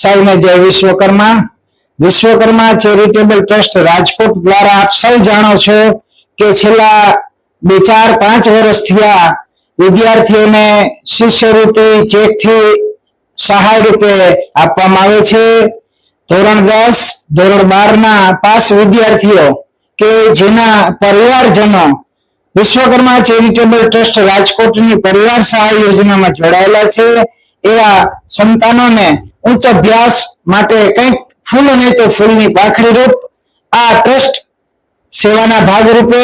સૌને જય Vishwakarma. Vishwakarma charitable trust Rajkot દ્વારા આપ સૌ જાણો છો કે છેલ્લા બે ચાર પાંચ વર્ષથી આ વિદ્યાર્થીઓને શિષ્યવૃત્તિ ચેકથી સહાય રૂપે આપવામાં આવે છે. ધોરણ દસ, ધોરણ બાર ના પાસ વિદ્યાર્થીઓ કે જેના પરિવારજનો વિશ્વકર્મા ચેરિટેબલ ટ્રસ્ટ રાજકોટની પરિવાર સહાય યોજનામાં જોડાયેલા છે એવા સંતાનોને ઉચ્ચ અભ્યાસ માટે કંઈક ફૂલ નહીં તો ફૂલની પાંખડી રૂપ. આ ટ્રસ્ટ સેવાના ભાગરૂપે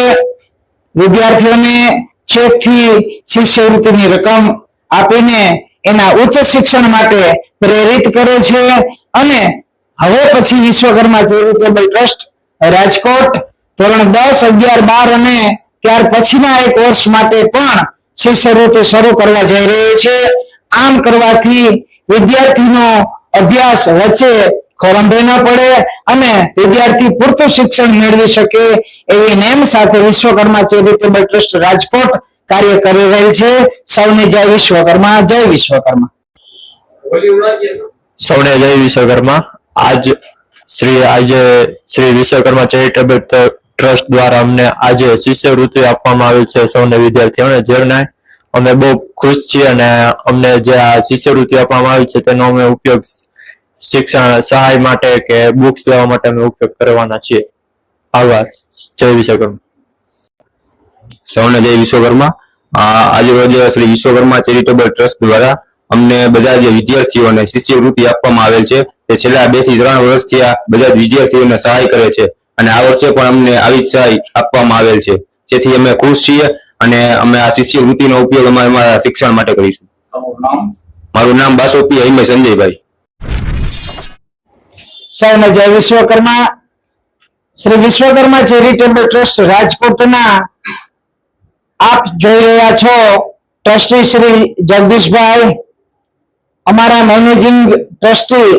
વિદ્યાર્થીઓને છેકથી શિષ્યવૃત્તિની રકમ આપીને એના ઉચ્ચ શિક્ષણ માટે પ્રેરિત કરે છે અને હવે પછી વિશ્વકર્મા ચેરિટેબલ ટ્રસ્ટ રાજકોટ ધોરણ દસ, અગિયાર, બાર અને ત્યાર પછીના એક વર્ષ માટે પણ શિષ્યવૃત્તિ શરૂ કરવા જઈ રહી છે. આમ કરવાથી વિદ્યાર્થીનો અભ્યાસ વચ્ચે ખોરંભે ન પડે અને વિદ્યાર્થી પૂરતું શિક્ષણ મેળવી શકે એવી નેમ સાથે વિશ્વકર્મા ચેરિટેબલ ટ્રસ્ટ રાજકોટ કાર્ય કરી રહેલ છે. સૌને જય વિશ્વકર્મા જય વિશ્વકર્મા. સૌને જય વિશ્વકર્મા. આજ શ્રી, આજે શ્રી વિશ્વકર્મા ચેરિટેબલ ટ્રસ્ટ દ્વારા અમને આજે શિષ્યવૃત્તિ આપવામાં આવી છે સૌને વિદ્યાર્થીઓને જેને અમે બહુ ખુશ છીએ અને અમને જે આ શિષ્યવૃત્તિ આપવામાં આવી છે તેનો અમે ઉપયોગ શિક્ષણ સહાય માટે કે બુક્સ લેવા માટે અમે ઉપયોગ કરવાના છીએ. આભાર. જય વિશ્વકર્મા. સૌને જય વિશ્વકર્મા. આ આજે રોજ શ્રી વિશ્વકર્મા ચેરિટેબલ ટ્રસ્ટ દ્વારા અમને બધા જે વિદ્યાર્થીઓને શિષ્યવૃત્તિ આપવામાં આવેલ છે તે છેલ્લા બેથી ત્રણ વર્ષથી આ બધા જ વિદ્યાર્થીઓને સહાય કરે છે અને આ વર્ષે પણ અમને આવી જ સહાય આપવામાં આવેલ છે. જેથી અમે ખુશ છીએ અને અમે આ શિષ્યવૃત્તિનો ઉપયોગ અમે અમારા શિક્ષણ માટે કરીશું. મારું નામ બાસોપી હિમેશ સંજયભાઈ. સૌને જય વિશ્વકર્મા. શ્રી વિશ્વકર્મા ચેરિટેબલ ટ્રસ્ટ રાજકોટના આપ જોઈ રહ્યા છો. ટ્રસ્ટી શ્રી જગદીશભાઈ, અમારા મેનેજિંગ ટ્રસ્ટી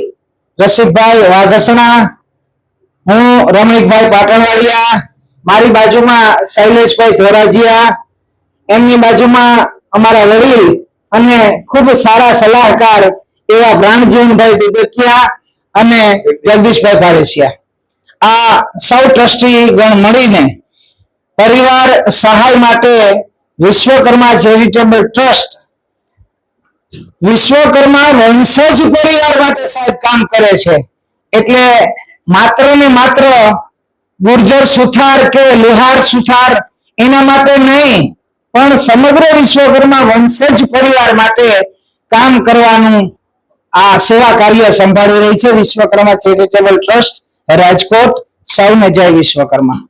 રસિકભાઈ વાઘસણા, હું રમણીકભાઈ પાટણવાડિયા, મારી બાજુમાં શૈલેષભાઈ ધોરાજીયા, એમની બાજુમાં અમારા વડીલ અને ખૂબ સારા સલાહકાર એવા પ્રાણજીવનભાઈ દુધકિયા અને જગદીશભાઈ પાડેસિયા આ સૌ ટ્રસ્ટી ગણ મળીને પરિવાર સહાય માટે વિશ્વકર્મા ચેરિટેબલ ટ્રસ્ટ, વિશ્વકર્મા વંશજ પરિવાર માટે સાહેબ કામ કરે છે. એટલે માત્ર ને માત્ર ગુર્જર સુથાર કે લુહાર સુથાર એના માટે નહીં, પણ સમગ્ર વિશ્વકર્મા વંશજ પરિવાર માટે કામ કરવાનું આ સેવા કાર્ય સંભાળી રહી છે વિશ્વકર્મા ચેરિટેબલ ટ્રસ્ટ રાજકોટ સૌને જય વિશ્વકર્મા.